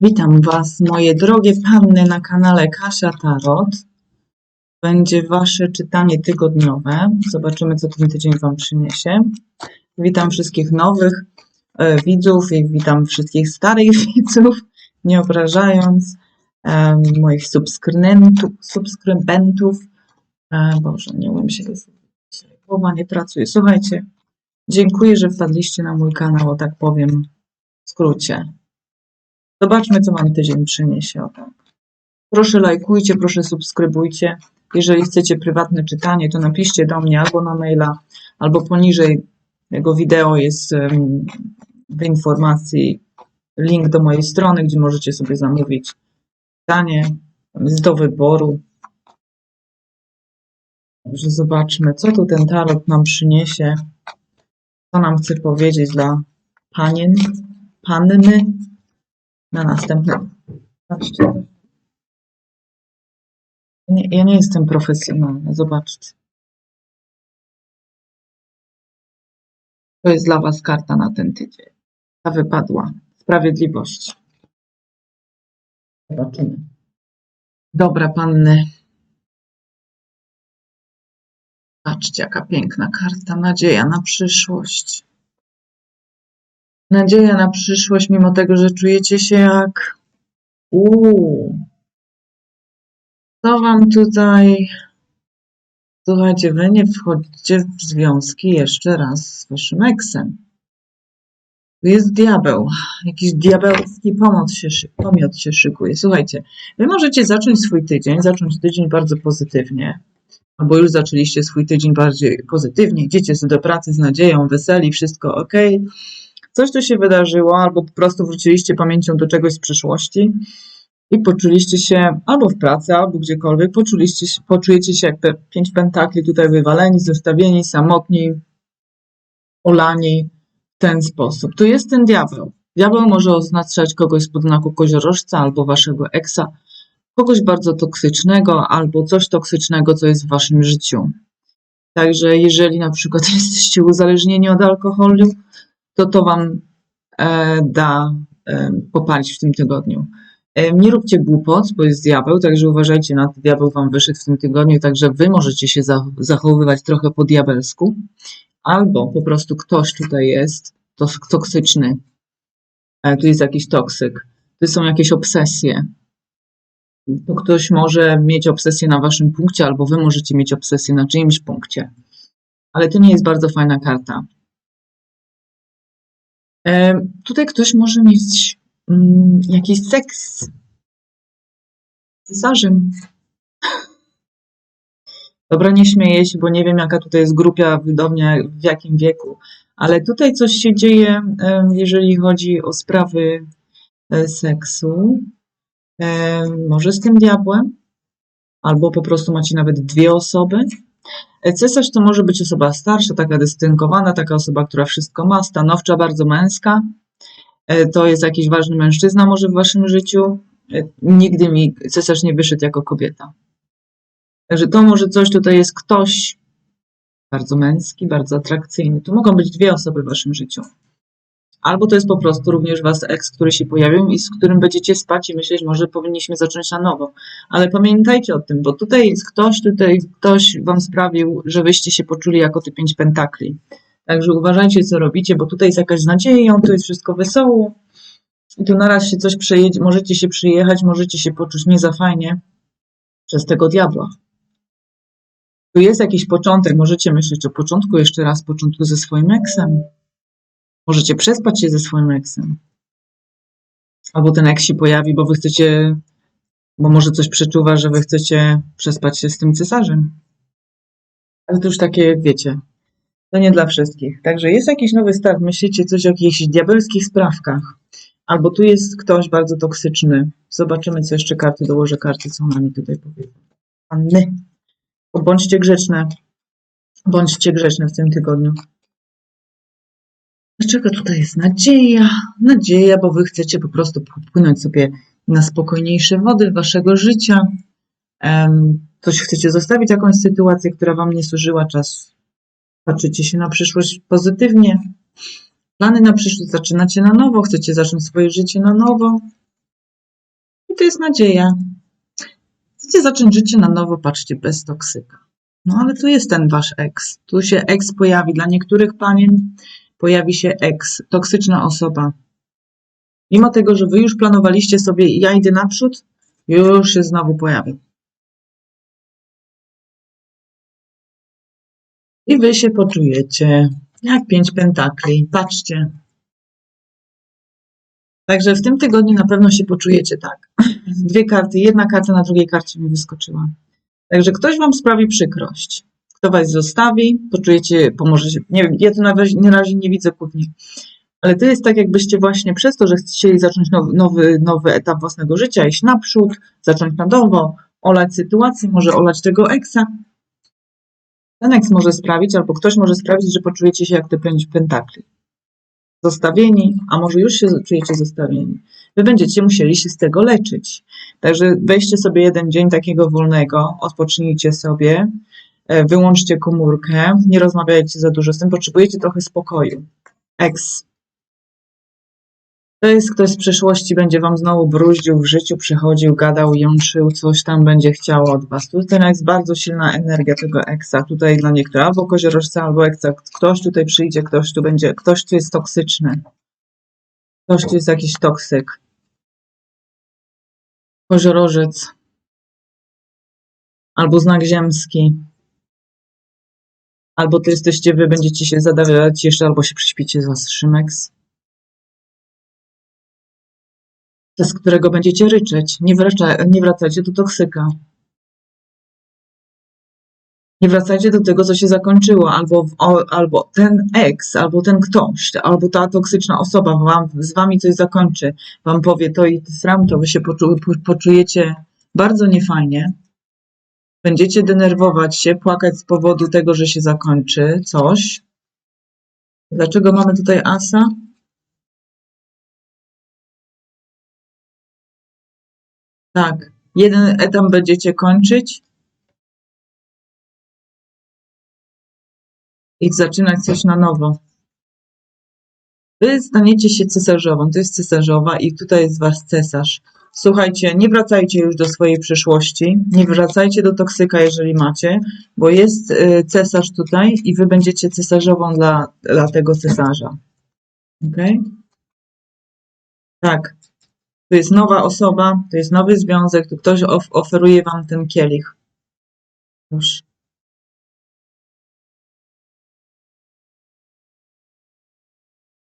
Witam Was, moje drogie panny na kanale Kasia Tarot. Będzie Wasze czytanie tygodniowe. Zobaczymy, co ten tydzień Wam przyniesie. Witam wszystkich nowych e, widzów i witam wszystkich starych widzów, nie obrażając e, moich subskrybentów. E, Boże, nie umiem się głowa nie pracuje. Słuchajcie, dziękuję, że wpadliście na mój kanał, o tak powiem w skrócie. Zobaczmy, co Wam tydzień przyniesie. Tak. Proszę lajkujcie, proszę subskrybujcie. Jeżeli chcecie prywatne czytanie, to napiszcie do mnie albo na maila, albo poniżej tego wideo jest w informacji link do mojej strony, gdzie możecie sobie zamówić czytanie. Do wyboru. Zobaczmy, co tu ten tarot nam przyniesie. Co nam chce powiedzieć dla panien, panny na następne. Patrzcie. Ja nie, ja nie jestem profesjonalna, zobaczcie. To jest dla Was karta na ten tydzień. Ta wypadła. Sprawiedliwość. Zobaczymy. Dobra, panny. Patrzcie, jaka piękna karta. Nadzieja na przyszłość. Nadzieja na przyszłość, mimo tego, że czujecie się jak. Uuu. Co wam tutaj. Słuchajcie, wy nie wchodzicie w związki jeszcze raz z waszym eksem. Tu jest diabeł. Jakiś diabelski pomoc się, pomiot się szykuje. Słuchajcie, wy możecie zacząć swój tydzień, zacząć tydzień bardzo pozytywnie. Albo już zaczęliście swój tydzień bardziej pozytywnie, idziecie sobie do pracy z nadzieją, weseli, wszystko ok. Coś tu się wydarzyło, albo po prostu wróciliście pamięcią do czegoś z przeszłości i poczuliście się albo w pracy, albo gdziekolwiek, poczuliście poczujecie się jak te pięć pentakli tutaj wywaleni, zostawieni, samotni, olani w ten sposób. Tu jest ten diabeł. Diabeł może oznaczać kogoś z podznaku koziorożca albo waszego eksa, kogoś bardzo toksycznego albo coś toksycznego, co jest w waszym życiu. Także jeżeli na przykład jesteście uzależnieni od alkoholu, to to wam e, da e, popalić w tym tygodniu. E, nie róbcie głupot, bo jest diabeł, także uważajcie na to, diabeł wam wyszedł w tym tygodniu, także wy możecie się za, zachowywać trochę po diabelsku, albo po prostu ktoś tutaj jest to toksyczny, tu jest jakiś toksyk, tu są jakieś obsesje. To ktoś może mieć obsesję na waszym punkcie, albo wy możecie mieć obsesję na czyimś punkcie. Ale to nie jest bardzo fajna karta. E, Tutaj ktoś może mieć mm, jakiś seks z cesarzem. Dobra, nie śmieję się, bo nie wiem, jaka tutaj jest grupia wydawnia, w jakim wieku, ale tutaj coś się dzieje, jeżeli chodzi o sprawy e, seksu. Em, Może z tym diabłem, albo po prostu macie nawet dwie osoby. Cesarz to może być osoba starsza, taka dystynkowana, taka osoba, która wszystko ma, stanowcza, bardzo męska. E, To jest jakiś ważny mężczyzna może w waszym życiu. E, Nigdy mi cesarz nie wyszedł jako kobieta. Także to może coś tutaj jest ktoś bardzo męski, bardzo atrakcyjny. Tu mogą być dwie osoby w waszym życiu. Albo to jest po prostu również was ex, który się pojawił i z którym będziecie spać i myśleć, może powinniśmy zacząć na nowo. Ale pamiętajcie o tym, bo tutaj jest ktoś, tutaj ktoś wam sprawił, że wyście się poczuli jako te pięć pentakli. Także uważajcie, co robicie, bo tutaj jest jakaś nadzieja, tu jest wszystko wesoło. I tu naraz się coś przejedzie, możecie się przyjechać, możecie się poczuć nie za fajnie przez tego diabła. Tu jest jakiś początek, możecie myśleć o początku, jeszcze raz początku ze swoim eksem. Możecie przespać się ze swoim eksem. Albo ten eks się pojawi, bo wy chcecie, bo może coś przeczuwa, że wy chcecie przespać się z tym cesarzem. Ale to już takie, wiecie, to nie dla wszystkich. Także jest jakiś nowy start, myślicie coś o jakichś diabelskich sprawkach. Albo tu jest ktoś bardzo toksyczny. Zobaczymy, co jeszcze karty dołożę karty, co ona mi tutaj powie. Anny. Bądźcie grzeczne. Bądźcie grzeczne w tym tygodniu. Dlaczego tutaj jest nadzieja? Nadzieja, bo wy chcecie po prostu popłynąć sobie na spokojniejsze wody waszego życia. Coś chcecie zostawić, jakąś sytuację, która wam nie służyła czas. Patrzycie się na przyszłość pozytywnie. Plany na przyszłość zaczynacie na nowo, chcecie zacząć swoje życie na nowo. jest nadzieja. Chcecie zacząć życie na nowo, patrzcie, bez toksyka. No ale tu jest ten wasz ex. Tu się ex pojawi. Dla niektórych panien pojawi się ex, toksyczna osoba. Mimo tego, że wy już planowaliście sobie, ja idę naprzód, już się znowu pojawi. I wy się poczujecie jak pięć pentakli. Patrzcie. Także w tym tygodniu na pewno się poczujecie tak. Dwie karty, jedna karta na drugiej karcie mi wyskoczyła. Także ktoś wam sprawi przykrość. Kto was zostawi, poczujecie, pomożecie. Nie wiem, ja tu na razie, na razie nie widzę kłótni. Ale to jest tak, jakbyście właśnie przez to, że chcieli zacząć nowy, nowy, nowy etap własnego życia, iść naprzód, zacząć na nowo, olać sytuację, może olać tego eksa. Ten eks może sprawić, albo ktoś może sprawić, że poczujecie się jak te pięć pentakli. Zostawieni, a może już się czujecie zostawieni. Wy będziecie musieli się z tego leczyć. Także weźcie sobie jeden dzień takiego wolnego, odpocznijcie sobie, wyłączcie komórkę, nie rozmawiajcie za dużo z tym, potrzebujecie trochę spokoju. Eks. To jest ktoś z przeszłości, będzie wam znowu bruździł w życiu, przychodził, gadał, jączył, coś tam będzie chciało od was. Tutaj jest bardzo silna energia tego eksa. Tutaj dla niektórych albo koziorożca, albo eksa. Ktoś tutaj przyjdzie, ktoś tu będzie, ktoś tu jest toksyczny. Ktoś tu jest jakiś toksyk. Koziorożec. Albo znak ziemski. Albo to jesteście wy, będziecie się zadawiać jeszcze, albo się przyśpicie z was Szymeks. z którego będziecie ryczeć. Nie, wraca, nie wracajcie do toksyka. Nie wracajcie do tego, co się zakończyło, albo, albo ten ex, albo ten ktoś, albo ta toksyczna osoba wam, z wami coś zakończy, wam powie to i sram, to wy się poczu, poczujecie bardzo niefajnie. Będziecie denerwować się, płakać z powodu tego, że się zakończy coś. Dlaczego mamy tutaj asa? Tak, jeden etap będziecie kończyć i zaczynać coś na nowo. Wy staniecie się cesarzową, to jest cesarzowa i tutaj jest wasz cesarz. Słuchajcie, nie wracajcie już do swojej przyszłości, nie wracajcie do toksyka, jeżeli macie, bo jest y, cesarz tutaj i wy będziecie cesarzową dla, dla tego cesarza. Ok? Tak. To jest nowa osoba, to jest nowy związek, tu ktoś of oferuje wam ten kielich. Już.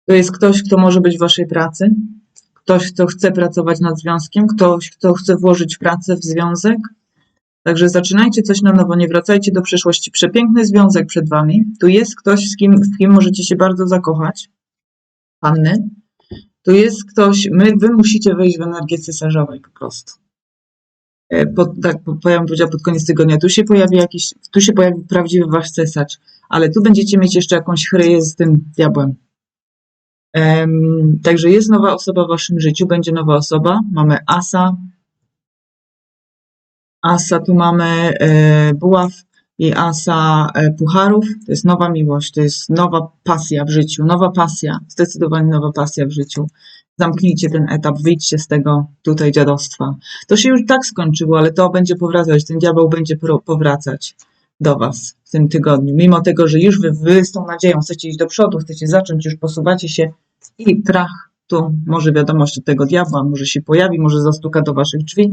To jest ktoś, kto może być w waszej pracy, ktoś, kto chce pracować nad związkiem, ktoś, kto chce włożyć pracę w związek. Także zaczynajcie coś na nowo, nie wracajcie do przeszłości. Przepiękny związek przed wami. Tu jest ktoś, z kim, w kim możecie się bardzo zakochać. Panny. Tu jest ktoś, my, wy musicie wejść w energię cesarzowej po prostu. E, tak, ja bym powiedziała pod koniec tygodnia, tu się pojawi jakiś, tu się pojawi prawdziwy wasz cesarz, ale tu będziecie mieć jeszcze jakąś chryję z tym diabłem. Także jest nowa osoba w waszym życiu, będzie nowa osoba. Mamy Asa. Asa, tu mamy e, Buław i Asa e, Pucharów. To jest nowa miłość, to jest nowa pasja w życiu, nowa pasja, zdecydowanie nowa pasja w życiu. Zamknijcie ten etap, wyjdźcie z tego tutaj dziadostwa. To się już tak skończyło, ale to będzie powracać, ten diabeł będzie powracać do Was w tym tygodniu. Mimo tego, że już wy, wy z tą nadzieją chcecie iść do przodu, chcecie zacząć, już posuwacie się i trach, tu może wiadomość od tego diabła, może się pojawi, może zastuka do Waszych drzwi.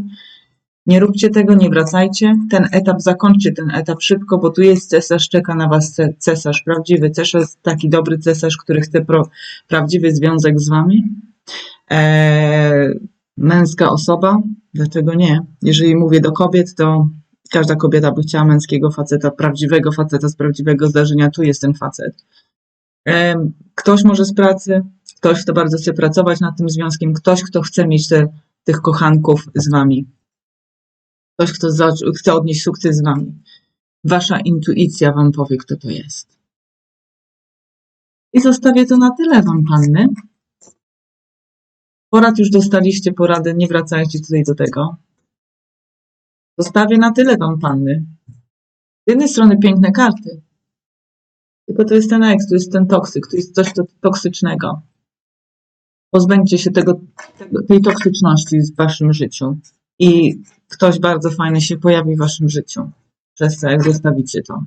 Nie róbcie tego, nie wracajcie. Ten etap zakończcie ten etap szybko, bo tu jest cesarz, czeka na was cesarz, prawdziwy cesarz, taki dobry cesarz, który chce pro, prawdziwy związek z wami. Eee, męska osoba, dlaczego nie? Jeżeli mówię do kobiet, to każda kobieta by chciała męskiego faceta, prawdziwego faceta z prawdziwego zdarzenia. Tu jest ten facet. Ktoś może z pracy, ktoś, kto bardzo chce pracować nad tym związkiem, ktoś, kto chce mieć te, tych kochanków z wami. Ktoś, kto chce odnieść sukces z wami. Wasza intuicja wam powie, kto to jest. I zostawię to na tyle wam, panny. Porad już dostaliście, porady, nie wracajcie tutaj do tego. Zostawię na tyle wam, panny. Z jednej strony piękne karty, tylko to jest ten eks, to jest ten toksyk, to jest coś toksycznego. Pozbędźcie się tego, tego, tej toksyczności w waszym życiu. i ktoś bardzo fajny się pojawi w waszym życiu. Przez to, jak zostawicie to.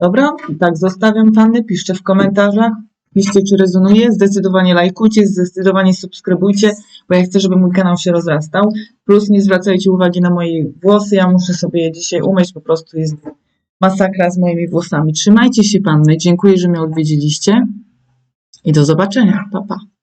Dobra, tak zostawiam panny, piszcie w komentarzach, piszcie czy rezonuje, zdecydowanie lajkujcie, zdecydowanie subskrybujcie, bo ja chcę, żeby mój kanał się rozrastał. Plus nie zwracajcie uwagi na moje włosy, ja muszę sobie je dzisiaj umyć, po prostu jest masakra z moimi włosami. Trzymajcie się panny, dziękuję, że mnie odwiedziliście i do zobaczenia, pa pa.